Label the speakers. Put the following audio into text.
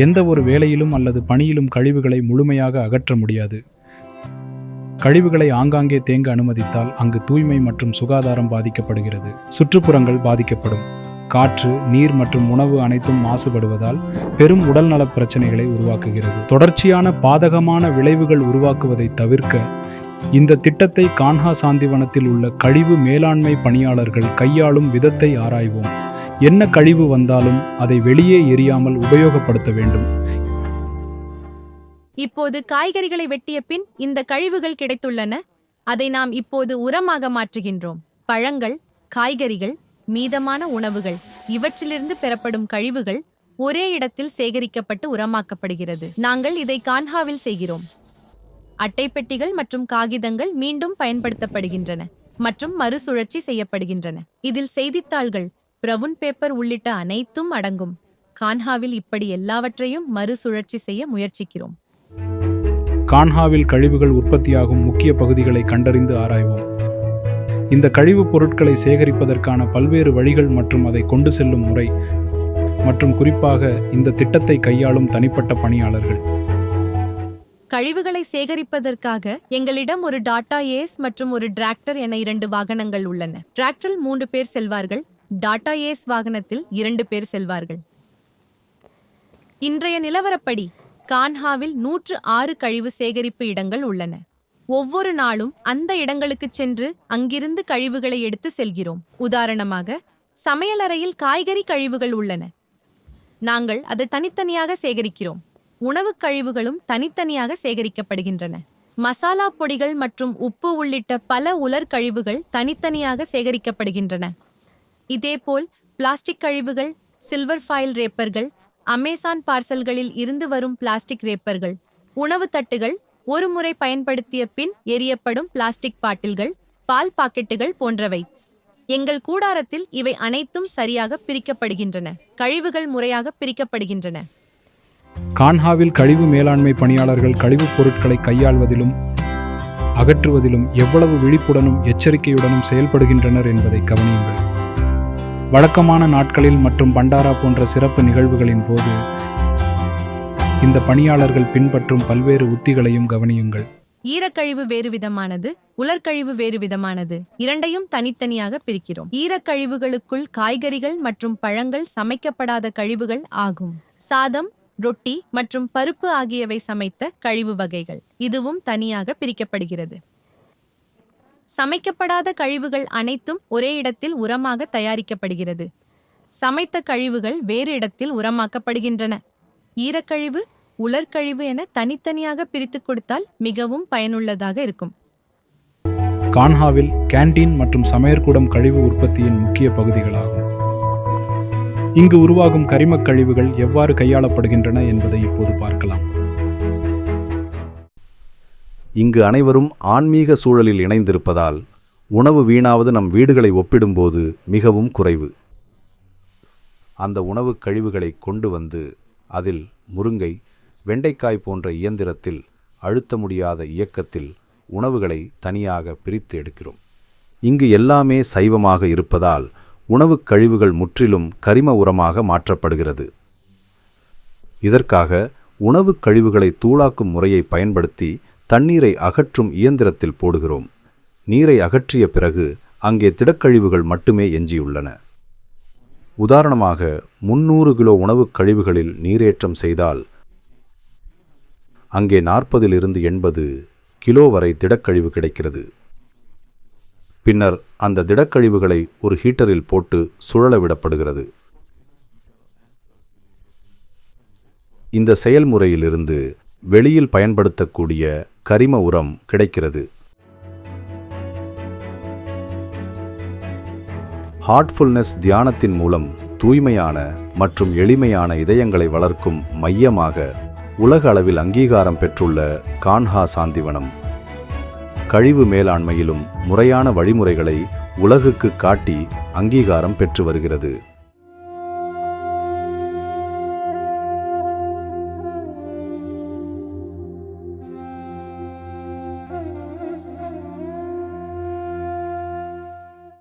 Speaker 1: எந்த ஒரு வேலையிலும் அல்லது பணியிலும் கழிவுகளை முழுமையாக அகற்ற முடியாது. கழிவுகளை ஆங்காங்கே தேங்க அனுமதித்தால் அங்கு தூய்மை மற்றும் சுகாதாரம் பாதிக்கப்படுகிறது. சுற்றுப்புறங்கள் பாதிக்கப்படும். காற்று நீர் மற்றும் உணவு அனைத்தும் மாசுபடுவதால் பெரும் உடல்நலப் பிரச்சனைகளை உருவாக்குகிறது. தொடர்ச்சியான பாதகமான விளைவுகள் உருவாக்குவதை தவிர்க்க இந்த திட்டத்தை கான்ஹா சாந்திவனத்தில் உள்ள கழிவு மேலாண்மை பணியாளர்கள் கையாளும் விதத்தை ஆராய்வோம். என்ன கழிவு வந்தாலும் அதை வெளியே எரியாமல் உபயோகப்படுத்த வேண்டும்.
Speaker 2: இப்போது காய்கறிகளை வெட்டிய பின் இந்த கழிவுகள் கிடைத்துள்ளன. அதை நாம் இப்போது உரமாக மாற்றுகின்றோம். பழங்கள் காய்கறிகள் மீதமான உணவுகள் இவற்றிலிருந்து பெறப்படும் கழிவுகள் ஒரே இடத்தில் சேகரிக்கப்பட்டு உரமாக்கப்படுகிறது. நாங்கள் இதை கான்ஹாவில் செய்கிறோம். அட்டைப்பெட்டிகள் மற்றும் காகிதங்கள் மீண்டும் பயன்படுத்தப்படுகின்றன மற்றும் மறுசுழற்சி செய்யப்படுகின்றன. இதில் செய்தித்தாள்கள் பிரவுன் பேப்பர் உள்ளிட்ட அனைத்தும் அடங்கும். கான்ஹாவில் இப்படி எல்லாவற்றையும் மறுசுழற்சி செய்ய முயற்சிக்கிறோம்.
Speaker 1: கான்ஹாவில் கழிவுகள் உற்பத்தியாகும் முக்கிய பகுதிகளை கண்டறிந்து ஆராய்வோம். இந்த கழிவுப் பொருட்களை சேகரிப்பதற்கான பல்வேறு வழிகள் மற்றும் அதை கொண்டு செல்லும் முறை மற்றும் குறிப்பாக இந்த திட்டத்தை கையாளும் தனிப்பட்ட பணியாளர்கள்.
Speaker 2: கழிவுகளை சேகரிப்பதற்காக எங்களிடம் ஒரு டாடா ஏஸ் மற்றும் ஒரு டிராக்டர் என இரண்டு வாகனங்கள் உள்ளன. டிராக்டரில் மூன்று பேர் செல்வார்கள். டாடா ஏஸ் வாகனத்தில் இரண்டு பேர் செல்வார்கள். இன்றைய நிலவரப்படி கான்ஹாவில் நூற்று ஆறு கழிவு சேகரிப்பு இடங்கள் உள்ளன. ஒவ்வொரு நாளும் அந்த இடங்களுக்கு சென்று அங்கிருந்து கழிவுகளை எடுத்து செல்கிறோம். உதாரணமாக சமையலறையில் காய்கறி கழிவுகள் உள்ளன. நாங்கள் அதை தனித்தனியாக சேகரிக்கிறோம். உணவுக் கழிவுகளும் தனித்தனியாக சேகரிக்கப்படுகின்றன. மசாலா பொடிகள் மற்றும் உப்பு உள்ளிட்ட பல உலர் கழிவுகள் தனித்தனியாக சேகரிக்கப்படுகின்றன. இதேபோல் பிளாஸ்டிக் கழிவுகள் சில்வர் ஃபைல் ரேப்பர்கள் அமேசான் பார்சல்களில் இருந்து வரும் பிளாஸ்டிக் ரேப்பர்கள் உணவு தட்டுகள் ஒரு முறை பயன்படுத்திய பின் எரியப்படும் பிளாஸ்டிக் பாட்டில்கள் பால் பாக்கெட்டுகள் போன்றவை. எங்கள் கூடாரத்தில் இவை அனைத்தும் சரியாக பிரிக்கப்படுகின்றன. கழிவுகள் முறையாக பிரிக்கப்படுகின்றன.
Speaker 1: கான்ஹாவில் கழிவு மேலாண்மை பணியாளர்கள் கழிவுப் பொருட்களை கையாள்வதிலும் அகற்றுவதிலும் எவ்வளவு விழிப்புடனும் எச்சரிக்கையுடனும் செயல்படுகின்றனர் என்பதை கவனியுங்கள். வழக்கமான நாட்களில் மற்றும் பண்டாரா போன்ற சிறப்பு நிகழ்வுகளின் போது இந்த பணியாளர்கள் பின்பற்றும் பல்வேறு உத்திகளையும் கவனியுங்கள்.
Speaker 2: ஈரக்கழிவு வேறு விதமானது உலர்கழிவு வேறு விதமானது இரண்டையும் தனித்தனியாக பிரிக்கிறோம். ஈரக்கழிவுகளுக்குள் காய்கறிகள் மற்றும் பழங்கள் சமைக்கப்படாத கழிவுகள் ஆகும். சாதம் ரொட்டி மற்றும் பருப்பு ஆகியவை சமைத்த கழிவு வகைகள் இதுவும் தனியாக பிரிக்கப்படுகிறது. சமைக்கப்படாத கழிவுகள் அனைத்தும் ஒரே இடத்தில் உரமாக தயாரிக்கப்படுகிறது. சமைத்த கழிவுகள் வேறு இடத்தில் உரமாக்கப்படுகின்றன. ஈரக்கழிவு உலர்கழிவு என தனித்தனியாக பிரித்து கொடுத்தால் மிகவும் பயனுள்ளதாக இருக்கும்.
Speaker 1: கான்ஹாவில் கேண்டீன் மற்றும் சமையற்கூடம் கழிவு உற்பத்தியின் முக்கிய பகுதிகளாகும். இங்கு உருவாகும் கரிமக் கழிவுகள் எவ்வாறு கையாளப்படுகின்றன என்பதை இப்போது பார்க்கலாம்.
Speaker 3: இங்கு அனைவரும் ஆன்மீக சூழலில் இணைந்திருப்பதால் உணவு வீணாவது நம் வீடுகளை ஒப்பிடும்போது மிகவும் குறைவு. அந்த உணவுக் கழிவுகளை கொண்டு வந்து அதில் முருங்கை வெண்டைக்காய் போன்ற இயந்திரத்தில் அழுத்த முடியாத இயக்கத்தில் உணவுகளை தனியாக பிரித்து எடுக்கிறோம். இங்கு எல்லாமே சைவமாக இருப்பதால் உணவுக் கழிவுகள் முற்றிலும் கரிம உரமாக மாற்றப்படுகிறது. இதற்காக உணவுக் கழிவுகளை தூளாக்கும் முறையை பயன்படுத்தி தண்ணீரை அகற்றும் இயந்திரத்தில் போடுகிறோம். நீரை அகற்றிய பிறகு அங்கே திடக்கழிவுகள் மட்டுமே எஞ்சியுள்ளன. உதாரணமாக முன்னூறு கிலோ உணவுக் கழிவுகளில் நீரேற்றம் செய்தால் அங்கே நாற்பதிலிருந்து எண்பது கிலோ வரை திடக்கழிவு கிடைக்கிறது. பின்னர் அந்த திடக்கழிவுகளை ஒரு ஹீட்டரில் போட்டு சுழல விடப்படுகிறது. இந்த செயல்முறையிலிருந்து வெளியில் பயன்படுத்தக்கூடிய கரிம உரம் கிடைக்கிறது. ஹார்ட்ஃபுல்னஸ் தியானத்தின் மூலம் தூய்மையான மற்றும் எளிமையான இதயங்களை வளர்க்கும் மையமாக உலக அளவில் அங்கீகாரம் பெற்றுள்ள கான்ஹா சாந்திவனம். கழிவு மேலாண்மையிலும் முறையான வழிமுறைகளை உலகுக்கு காட்டி அங்கீகாரம் பெற்று வருகிறது.